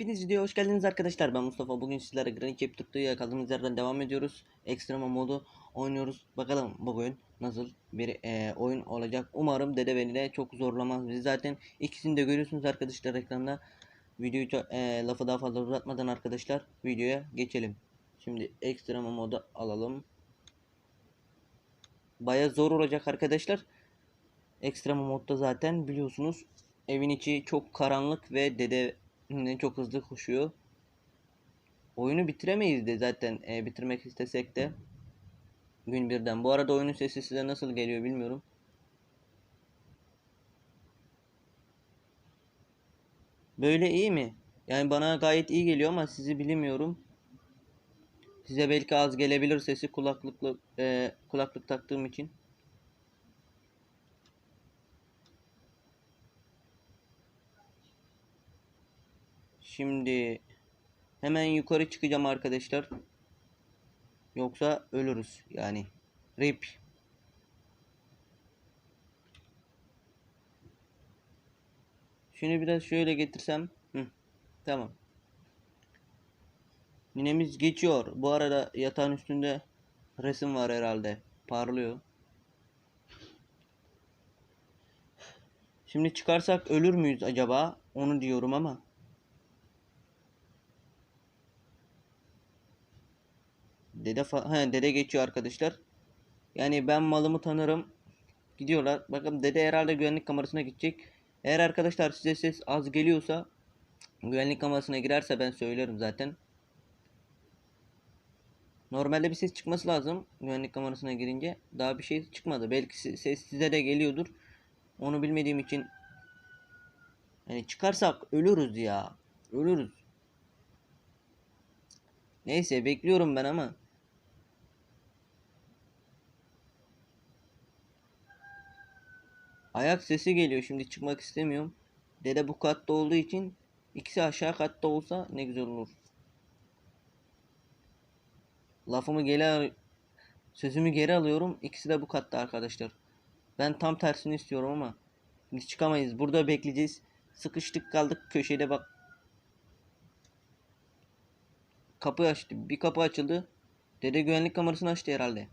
Hepiniz videoya hoş geldiniz arkadaşlar. Ben Mustafa. Bugün sizlere Granny Chapter'da kaldığımız yerden devam ediyoruz. Ekstrema modu oynuyoruz. Bakalım bugün nasıl bir e, oyun olacak. Umarım Dede beni de çok zorlamaz. Bizi zaten ikisini de görüyorsunuz arkadaşlar ekranda. Videoyu e, lafı daha fazla uzatmadan arkadaşlar videoya geçelim. Şimdi ekstrema modu alalım. Baya zor olacak arkadaşlar. Ekstrema modda zaten biliyorsunuz evin içi çok karanlık ve dede ne çok hızlı koşuyor. Oyunu bitiremeyiz de zaten e, bitirmek istesek de gün birden. Bu arada oyunun sesi size nasıl geliyor bilmiyorum. Böyle iyi mi? Yani bana gayet iyi geliyor ama sizi bilmiyorum. Size belki az gelebilir sesi kulaklıkla e, kulaklık taktığım için. Şimdi hemen yukarı çıkacağım arkadaşlar. Yoksa ölürüz yani. Rip. Şunu biraz şöyle getirsem. Hı, tamam. Ninemiz geçiyor. Bu arada yatağın üstünde resim var herhalde. Parlıyor. Şimdi çıkarsak ölür müyüz acaba? Onu diyorum ama. Dede he, dede geçiyor arkadaşlar. Yani ben malımı tanırım. Gidiyorlar. Bakın dede herhalde güvenlik kamerasına gidecek. Eğer arkadaşlar size ses az geliyorsa güvenlik kamerasına girerse ben söylerim zaten. Normalde bir ses çıkması lazım güvenlik kamerasına girince. Daha bir şey çıkmadı. Belki se- ses size de geliyordur. Onu bilmediğim için yani çıkarsak ölürüz ya. Ölürüz. Neyse bekliyorum ben ama. Ayak sesi geliyor şimdi çıkmak istemiyorum. Dede bu katta olduğu için ikisi aşağı katta olsa ne güzel olur. Lafımı geri sözümü geri alıyorum. İkisi de bu katta arkadaşlar. Ben tam tersini istiyorum ama biz çıkamayız. Burada bekleyeceğiz. Sıkıştık kaldık köşede bak. Kapı açtı. Bir kapı açıldı. Dede güvenlik kamerasını açtı herhalde.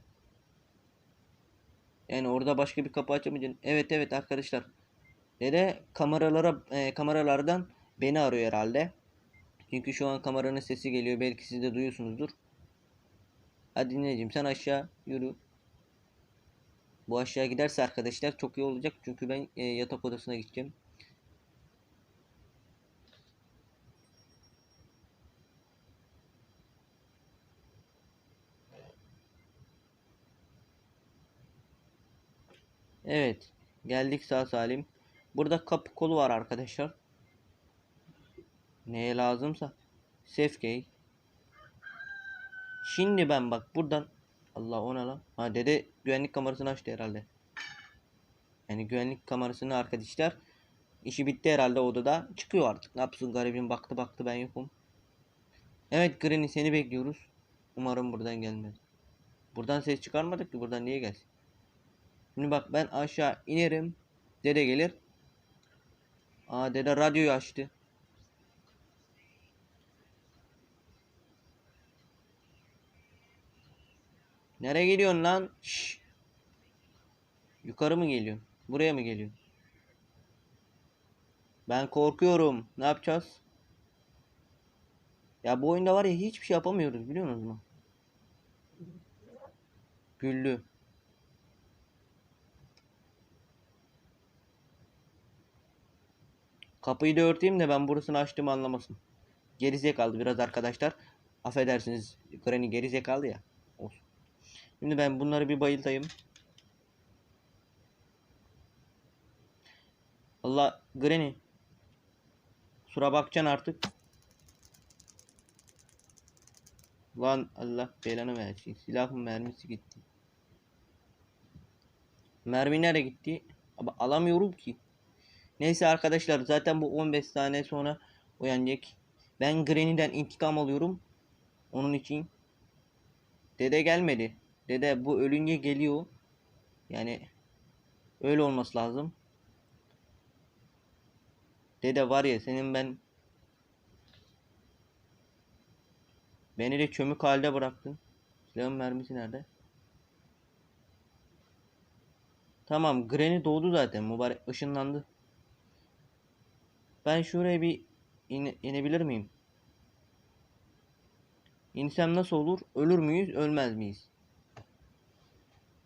Yani orada başka bir kapı açamayacaksın. Evet evet arkadaşlar. Dede kameralara e, kameralardan beni arıyor herhalde. Çünkü şu an kameranın sesi geliyor. Belki siz de duyuyorsunuzdur. Hadi dinleyeceğim sen aşağı yürü. Bu aşağı giderse arkadaşlar çok iyi olacak. Çünkü ben e, yatak odasına gideceğim. Evet. Geldik sağ salim. Burada kapı kolu var arkadaşlar. Neye lazımsa. Safekey. Şimdi ben bak buradan Allah ona lan. Ha dede güvenlik kamerasını açtı herhalde. Yani güvenlik kamerasını arkadaşlar işi bitti herhalde odada. Çıkıyor artık. Ne yapsın garibim baktı baktı ben yokum. Evet Granny seni bekliyoruz. Umarım buradan gelmez. Buradan ses çıkarmadık ki buradan niye gelsin? Şimdi bak ben aşağı inerim. Dede gelir. Aa dede radyoyu açtı. Nereye gidiyorsun lan? Şşş. Yukarı mı geliyorsun? Buraya mı geliyorsun? Ben korkuyorum. Ne yapacağız? Ya bu oyunda var ya hiçbir şey yapamıyoruz biliyor musunuz mu? Güllü. Kapıyı da örteyim de ben burasını açtığımı anlamasın. Gerizekalı biraz arkadaşlar. Affedersiniz Granny gerizekalı ya. Olsun. Şimdi ben bunları bir bayıltayım. Allah Granny. Kusura bakacaksın artık. Lan Allah belanı versin. Silahın mermisi gitti. Mermi nereye gitti? Ama alamıyorum ki. Neyse arkadaşlar zaten bu 15 saniye sonra uyanacak. Ben Granny'den intikam alıyorum. Onun için. Dede gelmedi. Dede bu ölünce geliyor. Yani öyle olması lazım. Dede var ya senin ben Beni de çömük halde bıraktın. Silahın mermisi nerede? Tamam Granny doğdu zaten. Mübarek ışınlandı. Ben şuraya bir ine- inebilir miyim? İnsem nasıl olur? Ölür müyüz? Ölmez miyiz?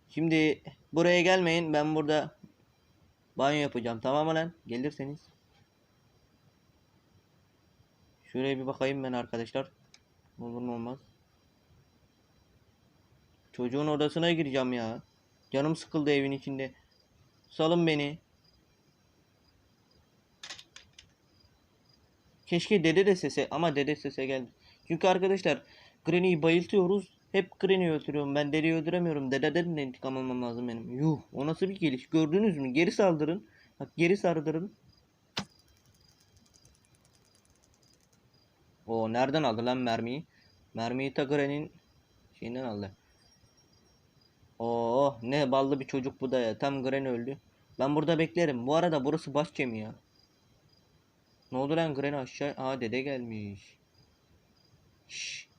Şimdi buraya gelmeyin. Ben burada banyo yapacağım. Tamam mı lan? Gelirseniz. Şuraya bir bakayım ben arkadaşlar. Olur mu olmaz. Çocuğun odasına gireceğim ya. Canım sıkıldı evin içinde. Salın beni. Keşke dede de sese ama dede sese geldi. Çünkü arkadaşlar Granny'yi bayıltıyoruz. Hep Granny'yi öldürüyorum. Ben dedeyi öldüremiyorum. Dededen de intikam almam lazım benim. Yuh o nasıl bir geliş. Gördünüz mü? Geri saldırın. Bak geri sardırın. O nereden aldı lan mermiyi? Mermiyi ta Granny'nin şeyinden aldı. Oo ne ballı bir çocuk bu da ya. Tam Granny öldü. Ben burada beklerim. Bu arada burası bahçe mi ya? Ne oldu lan Granny aşağı? Aa dede gelmiş. Şşş.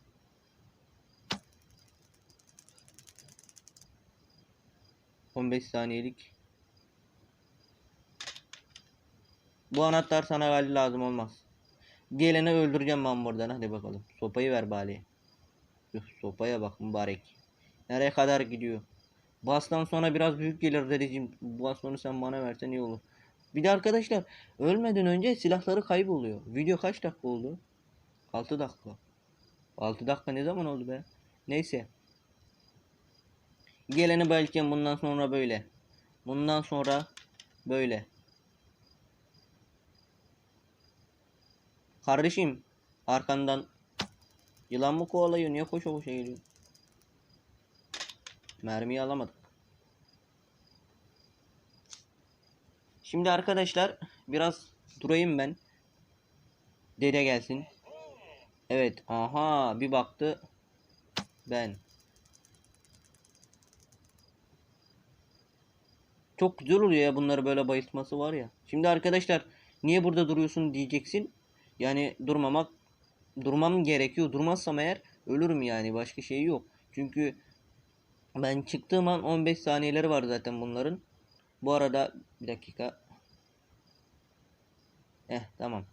On beş saniyelik. Bu anahtar sana gali lazım olmaz. Geleni öldüreceğim ben buradan. Hadi bakalım. Sopayı ver bari. Yuh, sopaya bak mübarek. Nereye kadar gidiyor? Bastan sonra biraz büyük gelir dedeciğim. Bu bastonu sen bana versen iyi olur. Bir de arkadaşlar ölmeden önce silahları kayboluyor. Video kaç dakika oldu? 6 dakika. 6 dakika ne zaman oldu be? Neyse. Geleni belki bundan sonra böyle. Bundan sonra böyle. Kardeşim arkandan yılan mı kovalıyor? Niye koşa koşa geliyor? Mermiyi alamadık. Şimdi arkadaşlar biraz durayım ben. Dede gelsin. Evet. Aha bir baktı. Ben. Çok güzel oluyor ya bunları böyle bayıltması var ya. Şimdi arkadaşlar niye burada duruyorsun diyeceksin. Yani durmamak durmam gerekiyor. Durmazsam eğer ölürüm yani. Başka şey yok. Çünkü ben çıktığım an 15 saniyeleri var zaten bunların. Bu arada bir dakika. Eh tamam.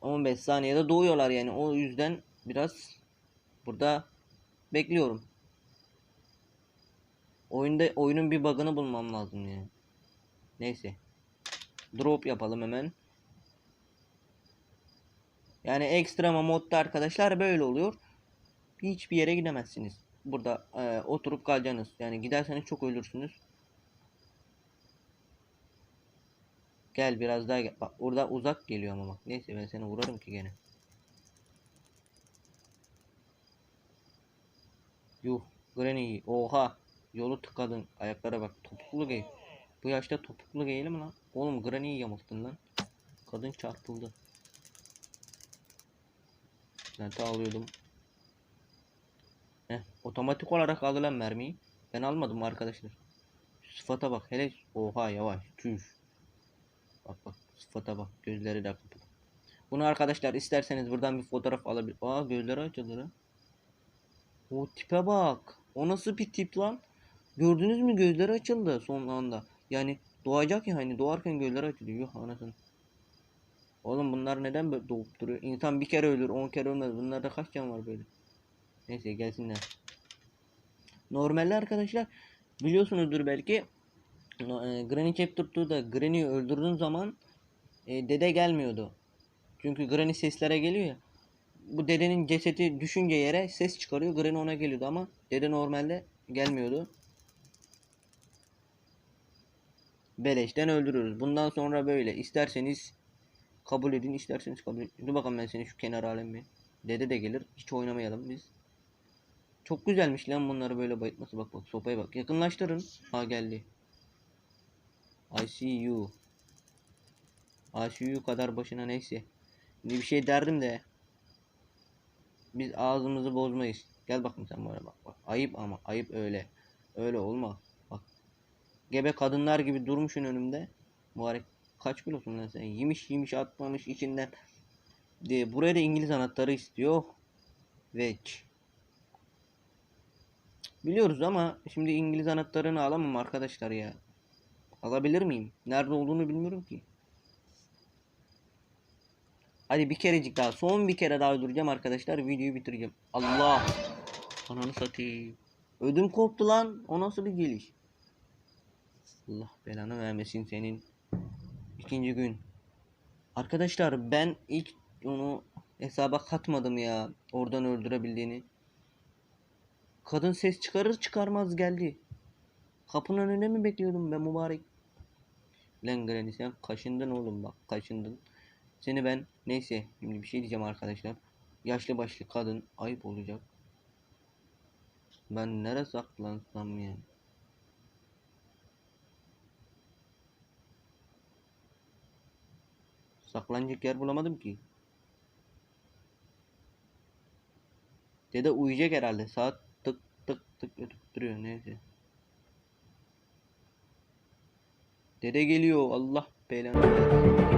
15 saniyede doğuyorlar yani. O yüzden biraz burada bekliyorum. Oyunda oyunun bir bug'ını bulmam lazım yani. Neyse. Drop yapalım hemen. Yani ekstra modda arkadaşlar böyle oluyor. Hiçbir yere gidemezsiniz. Burada e, oturup kalacaksınız. Yani giderseniz çok ölürsünüz. Gel biraz daha gel. Bak orada uzak geliyor ama bak. Neyse ben seni vurarım ki gene. Yuh. Granny. Oha. Yolu tıkadın. Ayaklara bak. Topuklu giy. Bu yaşta topuklu giyelim mi lan? Oğlum Granny'yi yamulttun lan. Kadın çarpıldı. Ben ta alıyordum. Heh, otomatik olarak aldı lan mermiyi. Ben almadım arkadaşlar. Sıfata bak. Hele oha yavaş. Tüş. Bak bak sıfata bak. Gözleri de kapalı. Bunu arkadaşlar isterseniz buradan bir fotoğraf alabilir. Aa gözleri açıldı lan. O tipe bak. O nasıl bir tip lan? Gördünüz mü gözleri açıldı son anda. Yani doğacak ya hani doğarken gözleri açılıyor. Yuh anasını. Oğlum bunlar neden böyle doğup duruyor? İnsan bir kere ölür, on kere ölmez. Bunlarda kaç can var böyle? Neyse gelsinler. Normalde arkadaşlar biliyorsunuzdur belki Granny Chapter 2'da Granny'yi öldürdüğün zaman e, dede gelmiyordu. Çünkü Granny seslere geliyor ya. Bu dedenin cesedi düşünce yere ses çıkarıyor. Granny ona geliyordu ama dede normalde gelmiyordu. Beleşten öldürüyoruz. Bundan sonra böyle. İsterseniz kabul edin, isterseniz kabul edin. Dur bakalım ben seni şu kenara alayım bir. Dede de gelir. Hiç oynamayalım biz. Çok güzelmiş lan bunları böyle bayıtması. Bak bak sopaya bak. Yakınlaştırın. Ha geldi. I see you. I see you kadar başına neyse. Bir şey derdim de. Biz ağzımızı bozmayız. Gel bakayım sen bana bak bak. Ayıp ama ayıp öyle. Öyle olma. Bak. Gebe kadınlar gibi durmuşsun önümde. Mübarek kaç kilosun lan sen? Yemiş yemiş atmamış içinden. De, buraya da İngiliz anahtarı istiyor. Veç. Biliyoruz ama şimdi İngiliz anahtarını alamam arkadaşlar ya. Alabilir miyim? Nerede olduğunu bilmiyorum ki. Hadi bir kerecik daha. Son bir kere daha duracağım arkadaşlar. Videoyu bitireceğim. Allah. Ananı satayım. Ödüm koptu lan. O nasıl bir geliş? Allah belanı vermesin senin. İkinci gün. Arkadaşlar ben ilk onu hesaba katmadım ya. Oradan öldürebildiğini. Kadın ses çıkarır çıkarmaz geldi. Kapının önünde mi bekliyordum ben mübarek? Lan Granny sen kaşındın oğlum bak kaşındın. Seni ben neyse şimdi bir şey diyeceğim arkadaşlar. Yaşlı başlı kadın ayıp olacak. Ben nereye saklansam ya? Saklanacak yer bulamadım ki. Dede uyuyacak herhalde. Saat tık tık tık ötüp duruyor neyse. Dede geliyor. Allah belanı versin.